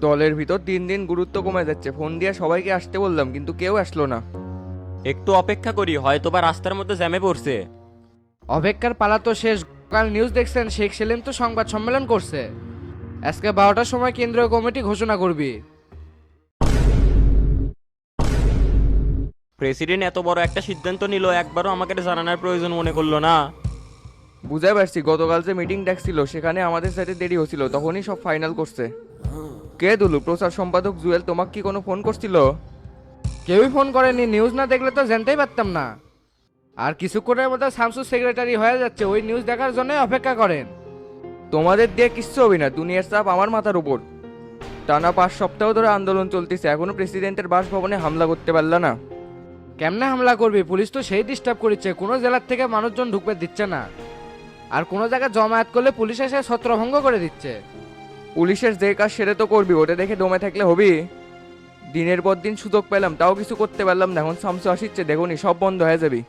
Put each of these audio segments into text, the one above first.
দলের ভিতর দিন দিন গুরুত্ব কমে যাচ্ছে। ফোন দিয়ে সবাইকে আসতে বললাম কিন্তু কেউ আসলো না। একটু অপেক্ষা করি হয়তো বা রাস্তার মধ্যে জ্যামে পড়ছে। অপেক্ষার পালা তো শেষ। কাল নিউজ দেখছেন শেখ সেলিম তো সংবাদ সম্মেলন করছে। আজকে বারোটার সময় কেন্দ্রীয় কমিটি ঘোষণা করবি। প্রেসিডেন্ট এত বড় একটা সিদ্ধান্ত নিল একবারও আমাকে জানানোর প্রয়োজন মনে করল না। বুঝাই পারছি গতকাল যে মিটিং ডাকছিল সেখানে আমাদের সাথে দেরি হচ্ছিল তখনই সব ফাইনাল করছে। কে দুলু? প্রচার সম্পাদক জুয়েল তোমাকে কি কোনো ফোন করছিল? কেউই ফোন করেনি নিউজ না দেখলে তো জানতেই পারতাম না। আর কিছুক্ষণের মধ্যে শামসুর সেক্রেটারি হয়ে যাচ্ছে ওই নিউজ দেখার জন্যই অপেক্ষা করেন। তোমাদের দিয়ে কিচ্ছু হবে না দুনিয়ার চাপ আমার মাথার উপর। টানা পাঁচ সপ্তাহ ধরে আন্দোলন চলতেছে এখনও প্রেসিডেন্টের বাসভবনে হামলা করতে পারল না। কেমনে হামলা করবি? পুলিশ তো সেই ডিস্টার্ব করেছে কোনো জেলার থেকে মানুষজন ঢুকতে দিচ্ছে না। আর কোনো জায়গায় জমায়েত করলে পুলিশ এসে ছত্রভঙ্গ করে দিচ্ছে। পুলিশের যে কাজ সেরে তো করবি ওটা দেখে দমে থাকলে হবি। দিনের পর দিন সুযোগ পেলাম তাও কিছু করতে পারলাম না এখন শামসু আসিচ্ছে দেখুনি সব বন্ধ হয়ে যাবি।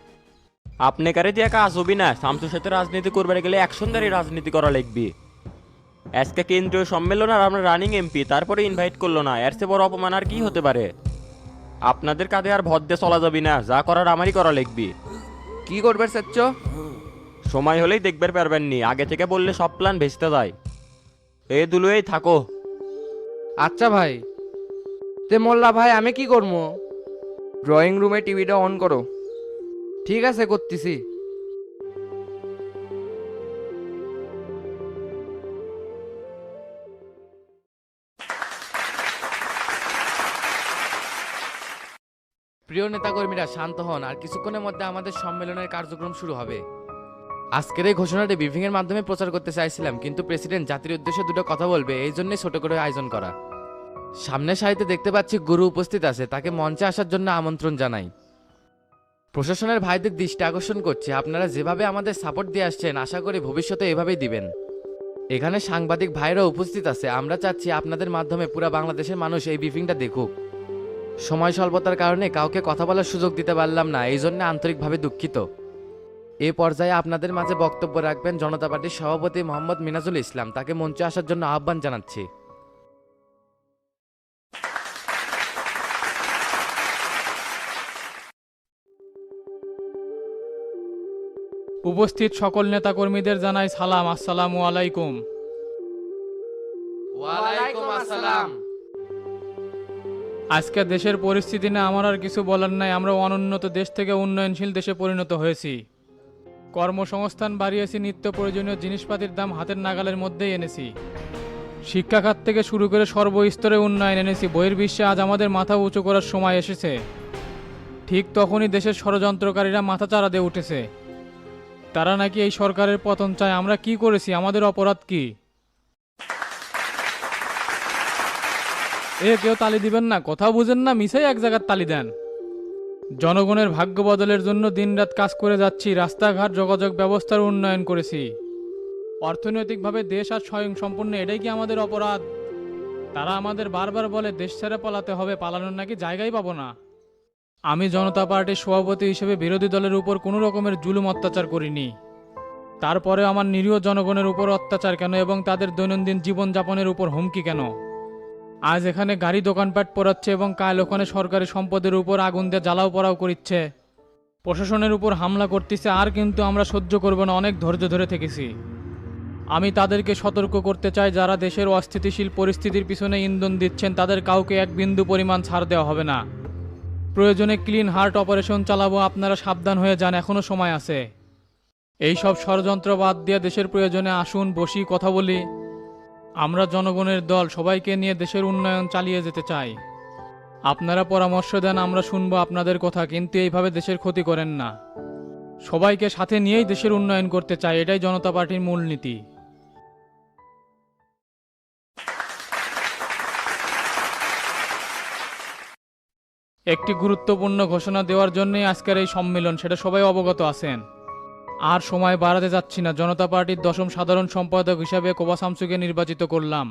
আপনি কারে দিয়ে কাজ হবি না? শামসুর সাথে রাজনীতি করবার গেলে অ্যাকশনদারি রাজনীতি করা লাগবে। আজকে কেন্দ্রীয় সম্মেলন আর আমরা রানিং এমপি তারপরে ইনভাইট করল না এর চেয়ে বড় অপমান আর কি হতে পারে? আপনাদের কাঁধে আর ভর দিয়ে চলা যাবি না যা করার আমারই করা লাগবে। কি করবে চাচ্ছ? সময় হলেই দেখবার পারবেন নি আগে থেকে বললে সব প্ল্যান ভেস্তে যায়। এ দুলু এই থাকো। আচ্ছা ভাই। তে মোল্লা ভাই, আমি কি করব ড্রয়িং রুমে টিভিটা অন করো। ঠিক আছে, করতেছি। প্রিয় নেতাকর্মীরা, শান্ত হন, আর কিছুক্ষণের মধ্যে আমাদের সম্মেলনের কার্যক্রম শুরু হবে। আজকের এই ঘোষণাটি ব্রিফিং এর মাধ্যমে প্রচার করতে চাইছিলাম, কিন্তু প্রেসিডেন্ট জাতির উদ্দেশ্যে দুটো কথা বলবে, এই জন্যই ছোট করে আয়োজন করা। সামনের সারিতে দেখতে পাচ্ছি গুরু উপস্থিত আছে, তাকে মঞ্চে আসার জন্য আমন্ত্রণ জানাই। প্রশাসনের ভাইদের দৃষ্টি আকর্ষণ করছে, আপনারা যেভাবে আমাদের সাপোর্ট দিয়ে আসছেন, আশা করি ভবিষ্যতে এভাবেই দিবেন। এখানে সাংবাদিক ভাইরা উপস্থিত আছে, আমরা চাচ্ছি আপনাদের মাধ্যমে পুরো বাংলাদেশের মানুষ এই ব্রিফিংটা দেখুক। সময় স্বল্পতার কারণে কাউকে কথা বলার সুযোগ দিতে পারলাম না, এই জন্য আন্তরিকভাবে দুঃখিত। এ পর্যায়ে আপনাদের মাঝে বক্তব্য রাখবেন জনতা পার্টির সভাপতি মোহাম্মদ মিনাজুল ইসলাম। তাকে মঞ্চে আসার জন্য আহ্বান জানাচ্ছি। উপস্থিত সকল নেতাকর্মীদের জানাই সালাম। আসসালামু আলাইকুম। ওয়ালাইকুম আসসালাম। আজকে দেশের পরিস্থিতি নিয়ে আমার আর কিছু বলার নাই। আমরা অনুন্নত দেশ থেকে উন্নয়নশীল দেশে পরিণত হয়েছি। কর্মসংস্থান বাড়িয়েছি, নিত্য প্রয়োজনীয় জিনিসপাতির দাম হাতের নাগালের মধ্যেই এনেছি। শিক্ষা খাত থেকে শুরু করে সর্বস্তরে উন্নয়ন এনেছি। বহির্বিশ্বে আজ আমাদের মাথা উঁচু করার সময় এসেছে। ঠিক তখনই দেশের ষড়যন্ত্রকারীরা মাথা চারা দিয়ে উঠেছে। তারা নাকি এই সরকারের পতন চায়, আমরা কি করেছি? আমাদের অপরাধ কি? এ কেউ তালি দিবেন না, কথা বুঝেন না, মিশাই এক জায়গার তালি দেন। জনগণের ভাগ্য বদলের জন্য দিনরাত কাজ করে যাচ্ছি, রাস্তাঘাট যোগাযোগ ব্যবস্থার উন্নয়ন করেছি। অর্থনৈতিকভাবে দেশ আর স্বয়ং সম্পূর্ণ এটাই কি আমাদের অপরাধ? তারা আমাদের বারবার বলে, দেশ ছেড়ে পালাতে হবে, পালানোর নাকি জায়গাই পাবো না। আমি জনতা পার্টির সভাপতি হিসেবে বিরোধী দলের উপর কোনো রকমের জুলুম অত্যাচার করিনি। তারপরে আমার নিরীহ জনগণের উপর অত্যাচার কেন এবং তাদের দৈনন্দিন জীবনযাপনের উপর হুমকি কেন? আজ এখানে গাড়ি দোকানপাট পড়াচ্ছে এবং কাল ওখানে সরকারি সম্পদের উপর আগুন দিয়ে জ্বালাও পড়াও করিচ্ছে। প্রশাসনের উপর হামলা করতেছে আর কিন্তু আমরা সহ্য করব না, অনেক ধৈর্য ধরে থেকেছি। আমি তাদেরকে সতর্ক করতে চাই, যারা দেশের অস্থিতিশীল পরিস্থিতির পিছনে ইন্ধন দিচ্ছেন, তাদের কাউকে এক বিন্দু পরিমাণ ছাড় দেওয়া হবে না। প্রয়োজনে ক্লিন হার্ট অপারেশন চালাবো, আপনারা সাবধান হয়ে যান এখনও সময় আছে। এই সব ষড়যন্ত্র বাদ দিয়ে দেশের প্রয়োজনে আসুন, বসি, কথা বলি। আমরা জনগণের দল সবাইকে নিয়ে দেশের উন্নয়ন চালিয়ে যেতে চাই। আপনারা পরামর্শ দেন, আমরা শুনব আপনাদের কথা, কিন্তু এইভাবে দেশের ক্ষতি করেন না। সবাইকে সাথে নিয়েই দেশের উন্নয়ন করতে চাই, এটাই জনতা পার্টির মূলনীতি একটি গুরুত্বপূর্ণ ঘোষণা দেওয়ার জন্যই আজকের এই সম্মেলন, সেটা সবাই অবগত আছেন। আর সময় বাড়াতে যাচ্ছি না। জনতা পার্টির দশম সাধারণ সম্পাদক হিসাবে কোবা শামসুকে নির্বাচিত করলাম।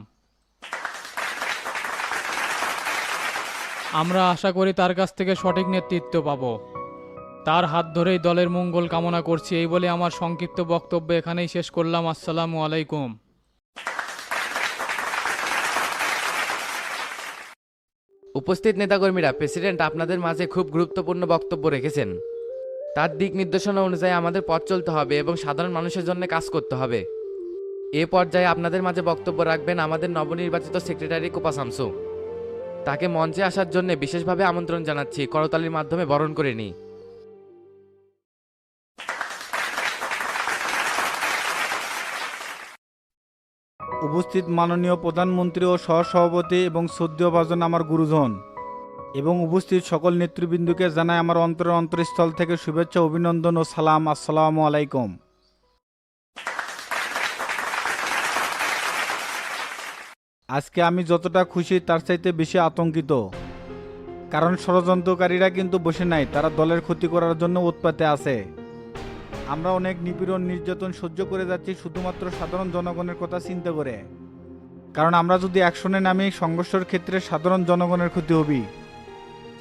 আমরা আশা করি তার কাছ থেকে সঠিক নেতৃত্ব পাব। তার হাত ধরেই দলের মঙ্গল কামনা করছি। এই বলে আমার সংক্ষিপ্ত বক্তব্য এখানেই শেষ করলাম। আসসালামু আলাইকুম। উপস্থিত নেতাকর্মীরা, প্রেসিডেন্ট আপনাদের মাঝে খুব গুরুত্বপূর্ণ বক্তব্য রেখেছেন। তার দিক নির্দেশনা অনুযায়ী আমাদের পথ চলতে হবে এবং সাধারণ মানুষের জন্য কাজ করতে হবে। এ পর্যায়ে আপনাদের মাঝে বক্তব্য রাখবেন আমাদের নবনির্বাচিত সেক্রেটারি কোপা শামসু তাকে মঞ্চে আসার জন্য বিশেষভাবে আমন্ত্রণ জানাচ্ছি। করতালির মাধ্যমে বরণ করে নিই। উপস্থিত মাননীয় প্রধানমন্ত্রী ও সহসভাপতি এবং সদ্যভাজন আমার গুরুজন। এবং উপস্থিত সকল নেতৃবৃন্দকে জানাই আমার অন্তরের অন্তরস্থল থেকে শুভেচ্ছা, অভিনন্দন ও সালাম। আসসালামু আলাইকুম। আজকে আমি যতটা খুশি তার চাইতে বেশি আতঙ্কিত। কারণ ষড়যন্ত্রকারীরা কিন্তু বসে নাই, তারা দলের ক্ষতি করার জন্য উৎপাতে আছে। আমরা অনেক নিপীড়ন, নির্যাতন সহ্য করে যাচ্ছি শুধুমাত্র সাধারণ জনগণের কথা চিন্তা করে। কারণ আমরা যদি অ্যাকশনে নামি, সংঘর্ষের ক্ষেত্রে সাধারণ জনগণের ক্ষতি হবি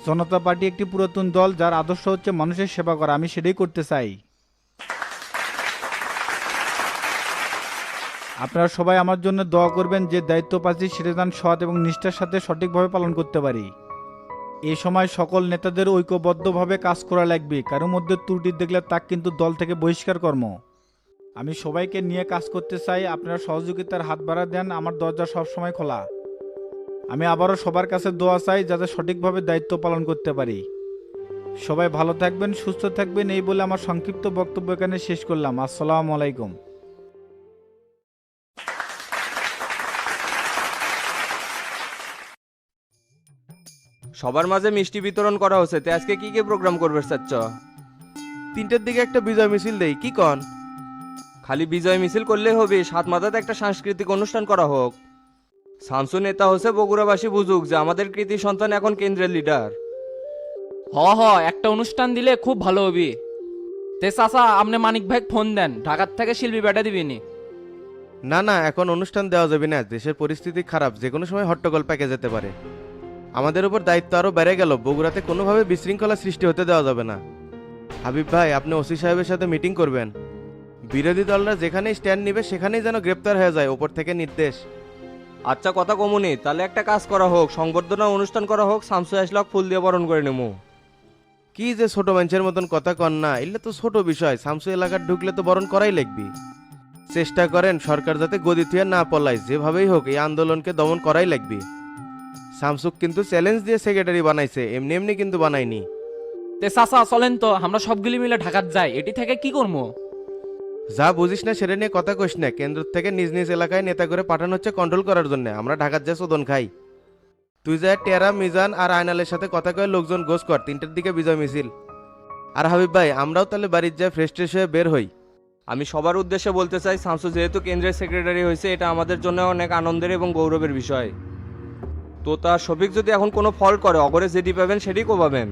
জনতা পার্টি একটি পুরাতন দল যার আদর্শ হচ্ছে মানুষের সেবা করা। আমি সেটাই করতে চাই। আপনারা সবাই আমার জন্য দোয়া করবেন যে দায়িত্ব পাচ্ছি সেটা যেন সৎ এবং নিষ্ঠার সাথে সঠিকভাবে পালন করতে পারি। এ সময় সকল নেতাদের ঐক্যবদ্ধভাবে কাজ করা লাগবে। কারোর মধ্যে ত্রুটি দেখলে তাক কিন্তু দল থেকে বহিষ্কার কর্ম। আমি সবাইকে নিয়ে কাজ করতে চাই। আপনারা সহযোগিতার হাত বাড়া দেন। আমার দরজা সবসময় খোলা। আমি আবারও সবার কাছে দোয়া চাই যাতে সঠিকভাবে দায়িত্ব পালন করতে পারি। সবাই ভালো থাকবেন, সুস্থ থাকবেন, এই বলে আমার সংক্ষিপ্ত বক্তব্য এখানে শেষ করলাম। আসসালামু আলাইকুম। সবার মাঝে মিষ্টি বিতরণ করা হচ্ছে, তে আজকে কি কি প্রোগ্রাম করবে চাচ্ছ? তিনটের দিকে একটা বিজয় মিছিল দেই, কি কন? খালি বিজয় মিছিল করলেই হবে, সাত মাথাতে একটা সাংস্কৃতিক অনুষ্ঠান করা হোক। শামসু নেতা হচ্ছে বগুড়াবাসী বুঝুক যে আমাদের কৃতি সন্তান এখন কেন্দ্রের লিডার। হ হ একটা অনুষ্ঠান দিলে খুব ভালো হবি। তে চাচা আপনি মানিক ভাই ফোন দেন ঢাকার থেকে শিল্পী বেটা দিবিনি। না না এখন অনুষ্ঠান দেওয়া যাবে না দেশের পরিস্থিতি খারাপ যে কোনো সময় হট্টগোল পেকে যেতে পারে। আমাদের উপর দায়িত্ব আরও বেড়ে গেল বগুড়াতে কোনোভাবে বিশৃঙ্খলা সৃষ্টি হতে দেওয়া যাবে না। হাবিব ভাই আপনি ওসি সাহেবের সাথে মিটিং করবেন। বিরোধী দলরা যেখানেই স্ট্যান্ড নিবে সেখানেই যেন গ্রেপ্তার হয়ে যায় ওপর থেকে নির্দেশ। আচ্ছা কথা কমুনি। তাহলে একটা কাজ করা হোক সংবর্ধনা অনুষ্ঠান করা হোক শামসু আসলাক ফুল দিয়ে বরণ করে নেব কি যে ছোট মানুষের মতন কথা কন না এলে তো ছোট বিষয়। সামসু এলাকার ঢুকলে তো বরণ করাই লাগবি। চেষ্টা করেন সরকার যাতে গদি থুয়ে না পলায় যেভাবেই হোক এই আন্দোলনকে দমন করাই লাগবে। সামসুক কিন্তু চ্যালেঞ্জ দিয়ে সেক্রেটারি বানাইছে এমনি এমনি কিন্তু বানায়নি। তে চাচা চলেন তো আমরা সবগুলি মিলে ঢাকাত যাই। এটি থেকে কি করব যা বুঝিস না সেটা নিয়ে কথা কইস না। কেন্দ্র থেকে নিজ নিজ এলাকায় নেতা করে পাঠানো হচ্ছে কন্ট্রোল করার জন্য। আমরা ঢাকার যা শোধন খাই। তুই যা টেরা মিজান আর আয়নালের সাথে কথা কয়ে লোকজন গোস কর তিনটার দিকে বিজয় মিছিল। আর হাবিব ভাই আমরাও তাহলে বাড়ির যায় ফ্রেশ ট্রেশ হয়ে বের হই। আমি সবার উদ্দেশ্যে বলতে চাই শামসু যেহেতু কেন্দ্রের সেক্রেটারি হয়েছে এটা আমাদের জন্য অনেক আনন্দের এবং গৌরবের বিষয়। তো তার শফিক যদি এখন কোনো ফল করে অগরে যেটি পাবেন সেটি কোবাবেন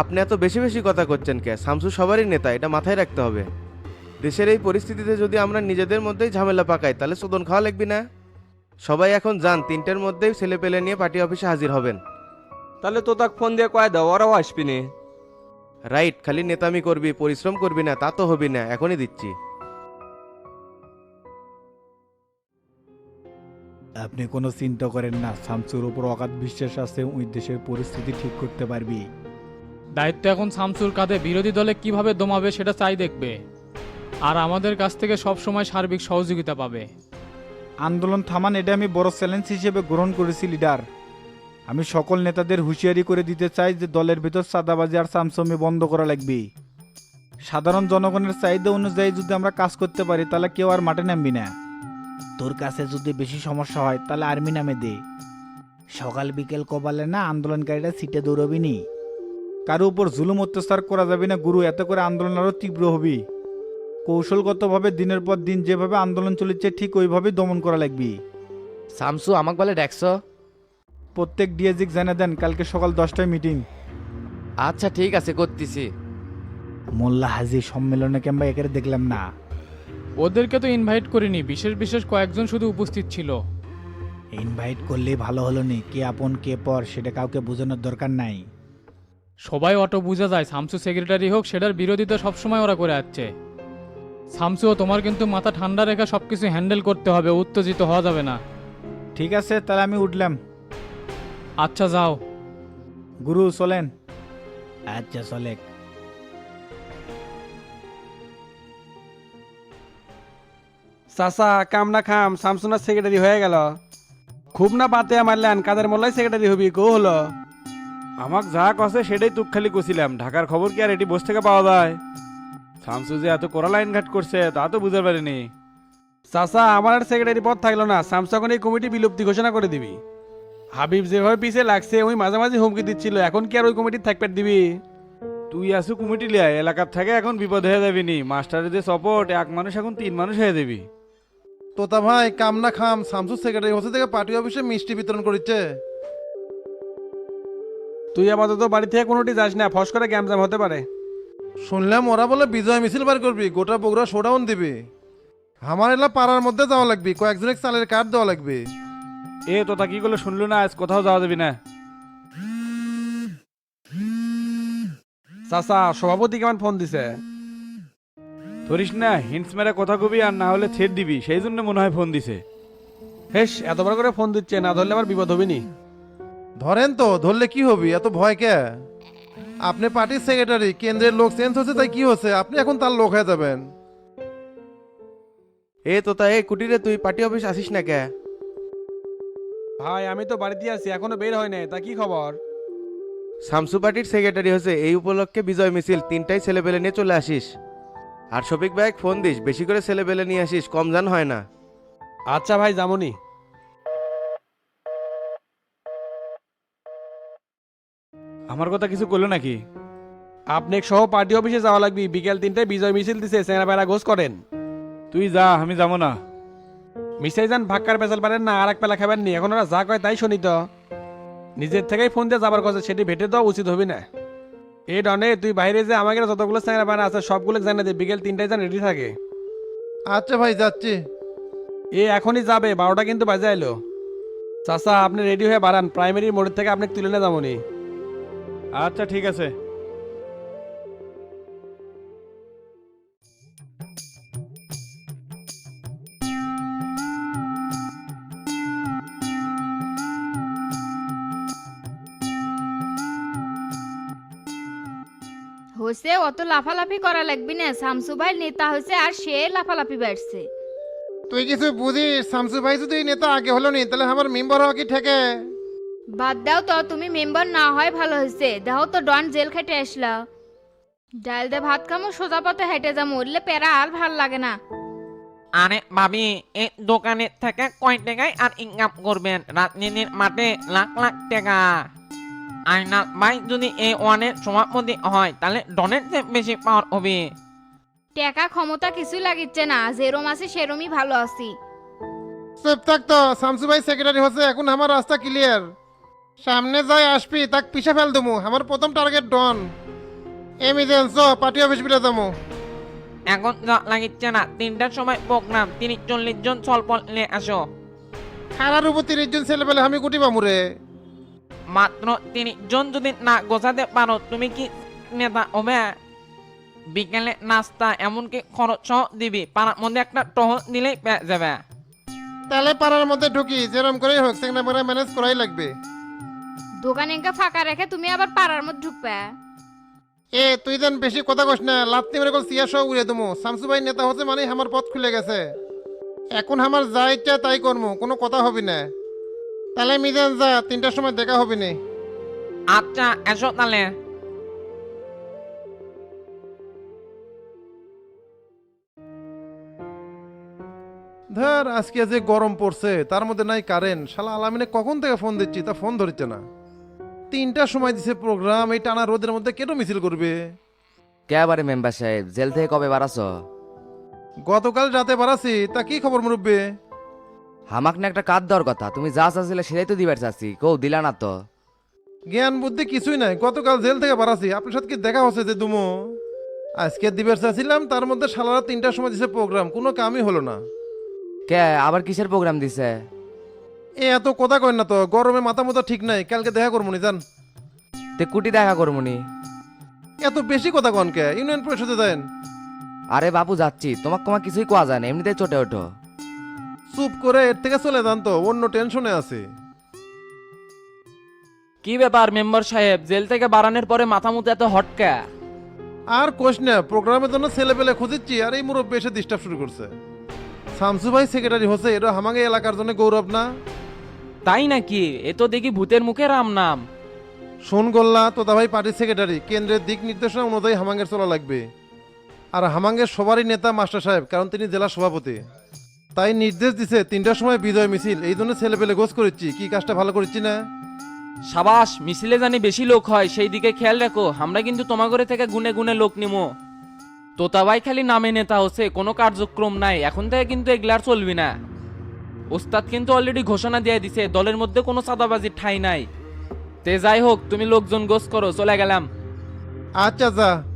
আপনি এত বেশি বেশি কথা করছেন কে? শামসু সবারই নেতা এটা মাথায় রাখতে হবে। দেশের এই পরিস্থিতিতে যদি আমরা নিজেদের মধ্যেই ঝামেলা পাকাই তাহলে শোধন খাওয়া লাগবে না? সবাই এখন যান তিনটের মধ্যেই ছেলে পেলে নিয়ে পার্টি অফিসে হাজির হবেন। তাহলে তো তাক ফোন দিয়ে কয়ে দাও ওরাও আসবিনি রাইট খালি নেতামি করবি পরিশ্রম করবি না তা তো হবি না এখনই দিচ্ছি। আপনি কোনো চিন্তা করেন না শামসুর উপর অগাধ বিশ্বাস আছে ওই দেশের পরিস্থিতি ঠিক করতে পারবি। দায়িত্ব এখন শামসুর কাঁধে বিরোধী দলে কীভাবে দমাবে সেটা চাই দেখবে। আর আমাদের কাছ থেকে সব সময় সার্বিক সহযোগিতা পাবে। আন্দোলন থামান এটা আমি বড় চ্যালেঞ্জ হিসেবে গ্রহণ করেছি লিডার আমি সকল নেতাদের হুঁশিয়ারি করে দিতে চাই যে দলের ভিতর সাদাবাজি আর সামসমি বন্ধ করা লাগবে। সাধারণ জনগণের চাহিদা অনুযায়ী যদি আমরা কাজ করতে পারি, তাহলে কেউ আর মাঠে নামবি না। তোর কাছে যদি বেশি সমস্যা হয়, তাহলে আর্মি নামে দে। সকাল বিকেল কবালে না আন্দোলনকারীরা সিটে দৌড়বি নি। কারও উপর জুলুম অত্যাচার করা যাবে না, গুরু। এত করে আন্দোলন আরও তীব্র হবি। কৌশলগতভাবে দিনের পর দিন যেভাবে আন্দোলন চলেছে ঠিক ওইভাবেই দমন করা লাগবে। শামসু আমাকে বলে দেখছ প্রত্যেক ডিএজিক জানা দেন কালকে সকাল দশটায় মিটিং। আচ্ছা ঠিক আছে করতেছি। মোল্লা হাজি সম্মেলনে কিংবা একের দেখলাম না। ওদেরকে তো ইনভাইট করিনি বিশেষ বিশেষ কয়েকজন শুধু উপস্থিত ছিল। ইনভাইট করলেই ভালো হলো নি কে আপন কে পর সেটা কাউকে বোঝানোর দরকার নাই। সবাই অটো বোঝা যায় শামসু সেক্রেটারি হোক সেটার বিরোধিতা সবসময় ওরা করে আসছে। শামসু তোমার কিন্তু মাথা ঠান্ডা রেখে সব কিছু হ্যান্ডেল করতে হবে উত্তেজিত হওয়া যাবে না। ঠিক আছে তাহলে আমি উঠলাম। আচ্ছা যাও। গুরু চলেন। আচ্ছা চলেক। চাচা কাম না খাম শামসুনার সেক্রেটারি হয়ে গেল। খুব না বাতে মারলেন কাদের মোল্লাই সেক্রেটারি হবি কো হলো। আমাক যা কছে সেটাই তুক খালি কছিলাম ঢাকার খবর কি আর এটি বসে থেকে পাওয়া যায়? শামসু যে এত কড়া লাইন ঘাট করছে তা তো বুঝতে পারিনি। চাচা আমার আর সেক্রেটারি পদ থাকল না। শামসু এখন এই কমিটি বিলুপ্তি ঘোষণা করে দিবি। হাবিব যেভাবে পিছে লাগছে ওই মাঝামাঝি হুমকি দিচ্ছিল। এখন কি আর ওই কমিটির থাকবে দিবি? তুই আসু কমিটি লিয়া এলাকার থেকে এখন বিপদ হয়ে যাবি নি মাস্টারের যে সপোর্ট এক মানুষ এখন তিন মানুষ হয়ে যাবি। তোতা ভাই কাম না খাম শামসুর সেক্রেটারি হোসে থেকে পার্টি অফিসে মিষ্টি বিতরণ করিচ্ছে। তুই আপাতত বাড়ি থেকে কোনোটি যাস না ফস করে গ্যামজাম হতে পারে। শুনলাম ওরা বলে বিজয় মিছিল বার করবি গোটা বগুড়া শোডাউন দিবি। আমার এলা পাড়ার মধ্যে যাওয়া লাগবে কয়েকজনের চালের কার্ড দেওয়া লাগবে। এ তোতা কি করলে শুনলো না আজ কোথাও যাওয়া যাবি না? চাচা সভাপতি কেমন ফোন দিছে? ধরিস না হিন্টস মেরে কথা কবি আর না হলে ছেড় দিবি সেই জন্য মনে হয় ফোন দিছে। হেস এতবার করে ফোন দিচ্ছে না ধরলে আমার বিপদ হবি নি। ধরেন তো ধরলে কি হবি এত ভয় কে? আপনি পার্টির সেক্রেটারি কেন্দ্রের লোক চেঞ্জ হচ্ছে তাই কি হচ্ছে? আপনি এখন তার লোক হয়ে যাবেন। এ তোতা এ কুটিরে তুই পার্টি অফিস আসিস না কে? ভাই আমি তো বাড়িতে আছি এখনও বের হয় নাই তা কি খবর? শামসু পার্টির সেক্রেটারি হয়েছে এই উপলক্ষে বিজয় মিছিল তিনটাই ছেলেপেলে নিয়ে চলে আসিস। আর শফিক ভাই ফোন দিস বেশি করে ছেলেপেলে নিয়ে আসিস কম জান হয় না। আচ্ছা ভাই যামনি। আমার কথা কিছু করল নাকি? আপনি সহ পার্টি অফিসে যাওয়া লাগবে। বিকেল তিনটায় বিজয় মিছিল দিছে সেনা বেড়া ঘোষ করেন। তুই যা আমি যাব না। মিসাই যান ভাক্কার পেঁচাল পারেন না আর এক পেলা খাবেন নি। এখন ওরা যা কয় তাই শুনি তো। নিজের থেকেই ফোন দিয়ে যাবার কথা সেটি ভেটে দেওয়া উচিত হবে না। এ ডনে তুই বাইরে যে আমাকে যতগুলো বানা আছে সবগুলো জানা দে বিকেল তিনটায় যান রেডি থাকে। আচ্ছা ভাই যাচ্ছি। এ এখনই যাবে বারোটা কিন্তু বাজে এলো চাচা আপনি রেডি হয়ে বাড়ান প্রাইমারি মোড়ের থেকে আপনি তুলে নিয়ে যাবনি আচ্ছা ঠিক আছে। হয়েছে অত লাফালাফি করা লাগবি না। শামসু ভাই নেতা হয়েছে আর সে লাফালাফি বাড়ছে। তুই কিছু বুঝিস? শামসু ভাই যদি নেতা আগে হলো নি তাহলে আমার মেম্বার হওয়া কি ঠেকে? বাদ দাও তো তুমি মেম্বার না হয় ভালো হয়েছে দেখো তো ডন জেল খেটে আসলা। ডাল দে ভাত খামো সোজা পথে হেঁটে যাব উঠলে প্যারা আর ভালো লাগে না। আরে ভাবি এই দোকানে থেকে কয় টাকায় আর ইনকাম করবেন। রাজনীতির মাঠে লাখ লাখ টাকা। আইনাল ভাই যদি এই ওয়ানের সভাপতি হয় তাহলে ডনের চেয়ে বেশি পাওয়ার হবে। টাকা ক্ষমতা কিছুই লাগিচ্ছে না যেরম আছি সেরমই ভালো আছি। চুপ থাক তো শামসু ভাই সেক্রেটারি হচ্ছে এখন আমার রাস্তা ক্লিয়ার সামনে যাই আসবি তাক পিছা ফেল দেবো আমার প্রথম টার্গেট ডন এমিজেন্স পার্টি অফিস বিলে যাব এখন লাগিচ্ছে না তিনটার সময় প্রোগ্রাম তিরিশ চল্লিশ জন সলপল নিয়ে আসো। খারার উপর তিরিশ জন ছেলে পেলে আমি গুটি পামুরে মাত্র তিরিশ জন যদি না গোছাতে পারো তুমি কি নেতা হবে? বিকেলে নাস্তা এমনকি খরচ সহ দিবি পাড়ার মধ্যে একটা টহল দিলেই পেয়ে যাবে। তাহলে পাড়ার মধ্যে ঢুকি যেরম করেই হোক সেখানে ম্যানেজ করাই লাগবে। দোকান এঙ্কা ফাঁকা রেখে তুমি আবার পাড়ার মধ্যে ঢুকবে। এ তুই যেন বেশি কথা কস না লাত্তি মেরে কল সিয়া সহ উড়ে দেবো শামসু ভাই নেতা হচ্ছে মানে আমার পথ খুলে গেছে। এখন আমার যা ইচ্ছা তাই করব কোনো কথা হবি না। তাহলে মিজান যা তিনটার সময় দেখা হবি না। আচ্ছা এসো তাহলে। ধর আজকে যে গরম পড়ছে তার মধ্যে নাই কারেন্ট। শালা আলামিনে কখন থেকে ফোন দিচ্ছি তা ফোন ধরছে না। তিনটার সময় দিছে প্রোগ্রাম এই টানা রোদের মধ্যে কেন মিছিল করবে? কে বারে মেম্বার সাহেব? জেল থেকে কবে বাড়াছ? গতকাল রাতে বাড়াছি তা কি খবর মুরব্বী? হামাক না একটা কাজ দেওয়ার কথা তুমি যা চাচ্ছিলে সেটাই তো দিবার চাচ্ছি কেউ দিলা না তো। জ্ঞান বুদ্ধি কিছুই নাই গতকাল জেল থেকে বাড়াছি আপনার সাথে কি দেখা হচ্ছে যে দুমো? আজকে দিবার চাচ্ছিলাম তার মধ্যে সালারা তিনটার সময় দিছে প্রোগ্রাম কোনো কামই হলো না। কে আবার কিসের প্রোগ্রাম দিছে? এ এত কথা কয় না তো গরমে মাথা মতো ঠিক নাই কালকে দেখা করব নি জান। তে কুটি দেখা করমুনি। এত বেশি কথা কন কে ইউনিয়ন পরিষদে দেন আরে বাবু যাচ্ছি। তোমাক তোমার কিছুই কোয়া যায় না এমনিতেই চটে ওঠো। চুপ করে এর থেকে চলে যান তো অন্য টেনশনে আছে। কি ব্যাপার মেম্বার সাহেব? জেল থেকে বাড়ানোর পরে মাথা মুতে এত হটকা আর কোষ না প্রোগ্রামের জন্য ছেলে পেলে খুঁজিচ্ছি আর এই মুরব্বী এসে ডিস্টার্ব শুরু করছে। শামসু ভাই সেক্রেটারি হচ্ছে এটা আমাকে এলাকার জন্য গৌরব না? তাই নাকি? এ তো দেখি ভূতের মুখে রাম নাম। শোন গোল্লা তোতা ভাই পার্টির সেক্রেটারি কেন্দ্রের দিক নির্দেশনা অনুযায়ী হামাঙ্গের চলা লাগবে। আর হামাঙ্গের সবারই নেতা মাস্টার সাহেব কারণ তিনি জেলা সভাপতি। তাই নির্দেশ দিছে তিনটার সময় বিজয় মিছিল এই জন্য ছেলে পেলে গোছ করেছি। কি কাজটা ভালো করেছি না? সাবাস মিছিলে জানি বেশি লোক হয় সেই দিকে খেয়াল রাখো। আমরা কিন্তু তোমাগরে থেকে গুনে গুনে লোক নিমো। তোতাবাই খালি নামে নেতা হচ্ছে কোনো কার্যক্রম নাই। এখন থেকে কিন্তু এগুলার চলবি না। ওস্তাদ কিন্তু অলরেডি ঘোষণা দিয়ে দিছে, দলের মধ্যে কোনো সাদাবাজির ঠাই নাই। তে যাই হোক, তুমি লোকজন গোস করো, চলে গেলাম। আচ্ছা যা।